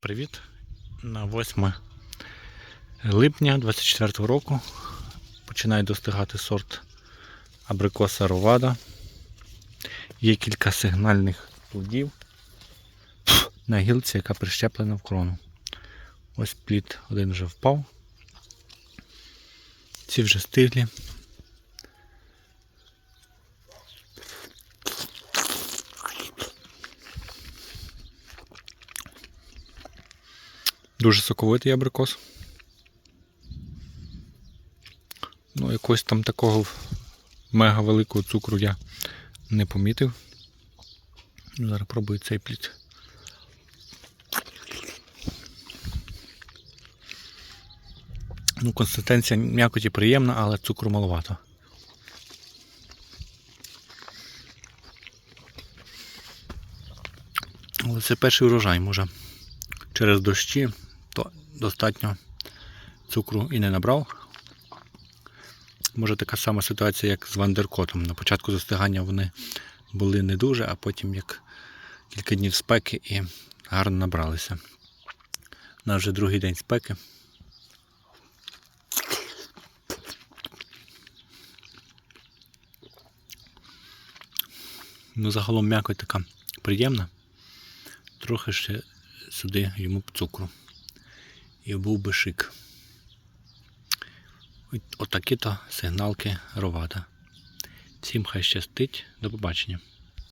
Привіт! На 8 липня 24 року починає достигати сорт абрикоса Ровада. Є кілька сигнальних плодів на гілці, яка прищеплена в крону. Ось плід один вже впав. Ці вже стиглі. Дуже соковитий абрикос. Ну, якогось там такого мега великого цукру я не помітив. Зараз пробую цей плід. Ну, консистенція м'якоті приємна, але цукру маловато. Але це перший урожай, може через дощі, достатньо цукру і не набрав. Може така сама ситуація, як з вандеркотом. На початку застигання вони були не дуже, а потім як кілька днів спеки і гарно набралися. У нас вже другий день спеки. Ну, загалом м'якоть така приємна. Трохи ще сюди йому цукру. І був би шик. Отакі то сигналки ровада. Всім хай щастить. До побачення.